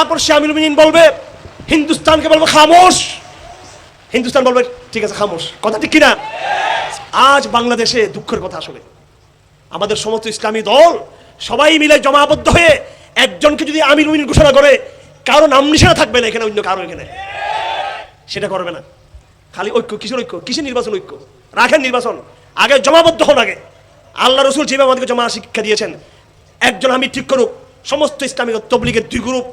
তারপর শামিল মিন বলবে, হিন্দুস্তানকে বলব খামোশ। হিন্দুস্তান বলবে, ঠিক আছে, খামোশ। কথা ঠিক কিনা? আজ বাংলাদেশে দুঃখের কথা আসলে। আমাদের সমস্ত ইসলামী দল সবাই মিলে জমাবদ্ধ হয়ে একজনকে যদি আমির উমিন ঘোষণা করে, কারও নাম নিশানা থাকবে না এখানে, অন্য কারও এখানে। সেটা করবে না। খালি ঐক্য, কিসের ঐক্য? কিসের নির্বাচন ঐক্য? রাখেন নির্বাচন। আগে জমাবদ্ধ হন আগে। আল্লাহ রসুল যেভাবে আমাদেরকে জমা শিক্ষা দিয়েছেন, একজন আমি ঠিক করুক, সমস্ত ইসলামিক তবলিগের দুই গ্রুপ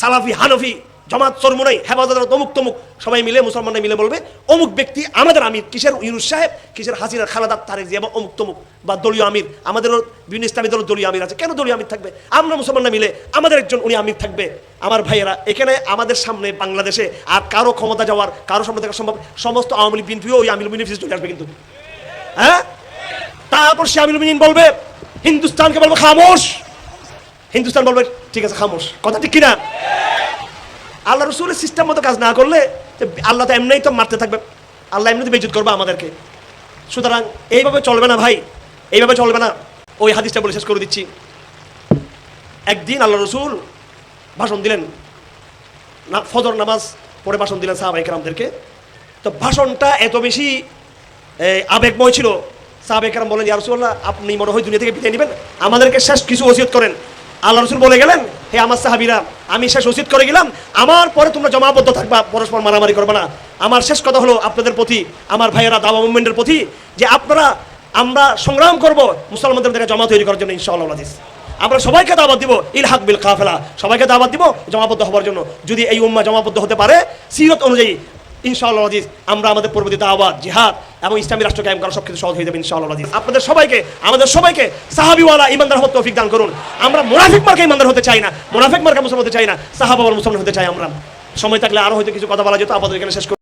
সালাফি, হানফি, জমাত চরমনাই হেফাজত অমুক তমুক, সবাই মিলে, মুসলমানরা মিলে বলবে, অমুক ব্যক্তি আমাদের আমির, কিসের ইউনুস সাহেব, কিসের হাসিনার খালাদার তারেক জিয়া অমুক তমুক, বা দলীয় আমির আমাদেরও বিভিন্ন ইসলামী দলের দলীয় আমির আছে, কেন দলীয় আমির থাকবে? আমরা মুসলমানরা মিলে, আমাদের একজন উনি আমির থাকবে। আমার ভাইয়েরা, এখানে আমাদের সামনে বাংলাদেশে আর কারও ক্ষমতা যাওয়ার, কারও সামনে থাকা সম্ভব, সমস্ত আওয়ামী লীগ, বিএনপিও ওই আমির মিনিফিস চলে আসবে কিন্তু। হ্যাঁ? তারপর সে আমির বলবে, হিন্দুস্তানকে বলবে খামোশ। হিন্দুস্তান বলবে, ঠিক আছে, খামোশ। কথা ঠিক কিনা? আল্লাহ রসুলের সিস্টেম মতো কাজ না করলে আল্লাহ তো এমনিই তো মারতে থাকবে। আল্লাহ এমনিতে বেজুত করবে আমাদেরকে। সুতরাং এইভাবে চলবে না ভাই, এইভাবে চলবে না। ওই হাদিসটা বলে শেষ করে দিচ্ছি। একদিন আল্লাহ রসুল ভাষণ দিলেন। না, ফজর নামাজ পরে ভাষণ দিলেন সাহাবাই কেরামদেরকে। তো ভাষণটা এত বেশি আবেগময় ছিল। সাহাবাই কেরাম বলেন ইয়ারসুল্লাহ আপনি মনে হয় দুনিয়া থেকে বিদায় নেবেন? আমাদেরকে শেষ কিছু ওসিয়ত করেন। আল্লাহ রসুল বলে গেলেন, হে আমার সাহাবিরা, আমি শেষ উচিত করে গেলাম। আমার পরে তোমরা জমাবদ্ধ থাকবা, পরস্পর মারামারি করবে না। আমার শেষ কথা হলো আপনাদের প্রতি, আমার ভাইয়েরা দাবা মুভমেন্টের প্রতি, যে আপনারা, আমরা সংগ্রাম করব মুসলমানদের থেকে জমা তৈরি করার জন্য ইনশাআল্লাহ হাদিস। আমরা সবাইকে দাওয়াত দিব ইলহাক বিল কাফেলা। সবাইকে দাওয়াত দিব, জমাবদ্ধ হওয়ার জন্য। যদি এই উম্মা জমাবদ্ধ হতে পারে, সিরত অনুযায়ী ইনশাআল্লাহ আজিজ আমরা আমাদের পরবর্তীতে দাওয়াত, জিহাদ এবং ইসলামী রাষ্ট্র কায়েম করা সব কিছু সহজ হয়ে যাবে ইনশাআল্লাহ আপনাদের সবাইকে, আমাদের সবাইকে সাহাবিওয়ালা ইমানদার হতে তৌফিক দান করুন। আমরা মুনাফিক মার্কে ইমানদার হতে চাই না, মুনাফিক মার্কে মুসলমান হতে চাই না সাহাবাবার মুসলমান হতে চাই আমরা। সময় থাকলে আরও হয়তো কিছু কথা বলা যেত আমাদের এখানে শেষ।